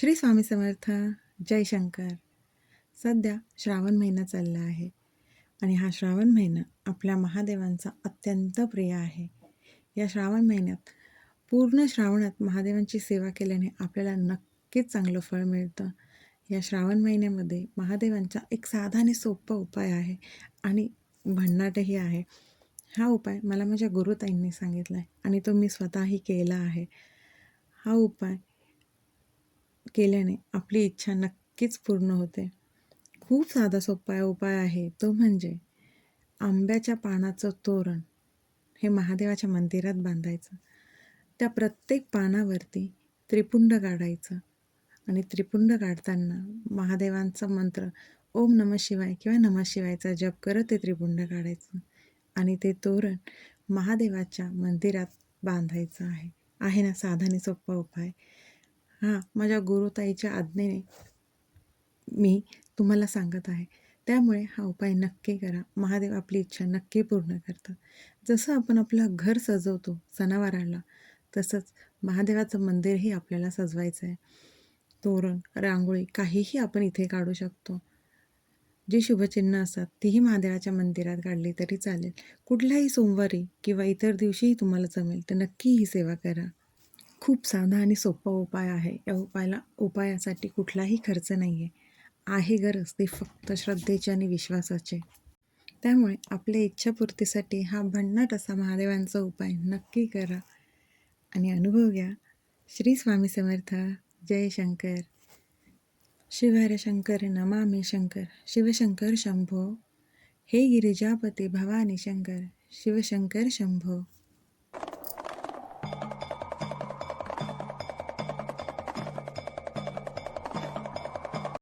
श्री स्वामी समर्थ जय शंकर. सध्या श्रावण महिना चालला आहे आणि हा श्रावण महिना आपल्या महादेवांचा अत्यंत प्रिय आहे. या श्रावण महिन्यात पूर्ण श्रावणात महादेवांची सेवा केल्याने आपल्याला नक्कीच चांगलं फळ मिळतं. या श्रावण महिन्यामध्ये महादेवांचा एक साधा आणि सोपा उपाय आहे आणि भन्नाटही आहे. हा उपाय मला माझ्या गुरुताईंनी सांगितला आहे आणि तो मी स्वतःही केला आहे. हा उपाय केल्याने आपली इच्छा नक्कीच पूर्ण होते. खूप साधा सोपा उपाय आहे तो म्हणजे आंब्याच्या पानाचं तोरण हे महादेवाच्या मंदिरात बांधायचं. त्या प्रत्येक पानावरती त्रिपुंड काढायचं आणि त्रिपुंड काढताना महादेवांचा मंत्र ओम नम शिवाय किंवा नम शिवायचा जप करत ते त्रिपुंड काढायचं आणि ते तोरण महादेवाच्या मंदिरात बांधायचं आहे. आहे ना साधा सोपा उपाय. हां माझ्या गुरुताईच्या आज्ञेने मी तुम्हाला सांगत आहे. त्यामुळे हा उपाय नक्की करा. महादेव आपली इच्छा नक्की पूर्ण करतात. जसं आपण आपलं घर सजवतो सणावाराला तसंच महादेवाचं मंदिरही आपल्याला सजवायचं आहे तोरण रांगोळी काहीही आपण इथे काढू शकतो. जी शुभचिन्ह असतात तीही महादेवाच्या मंदिरात काढली तरी चालेल. कुठल्याही सोमवारी किंवा इतर दिवशीही तुम्हाला जमेल तर नक्की ही सेवा करा. खूप साधा आणि सोपा उपाय आहे. या उपायाला उपायासाठी कुठलाही खर्च नाही आहे आहे गरज ते फक्त श्रद्धेचे आणि विश्वासाचे. त्यामुळे आपल्या इच्छापूर्तीसाठी हा भन्नाट असा महादेवांचा उपाय नक्की करा आणि अनुभव घ्या. श्री स्वामी समर्थ. जय शंकर. शिवहर शंकर नमामी शंकर. शिवशंकर शंभो. हे गिरिजापती भवानी शंकर. शिवशंकर शंभो.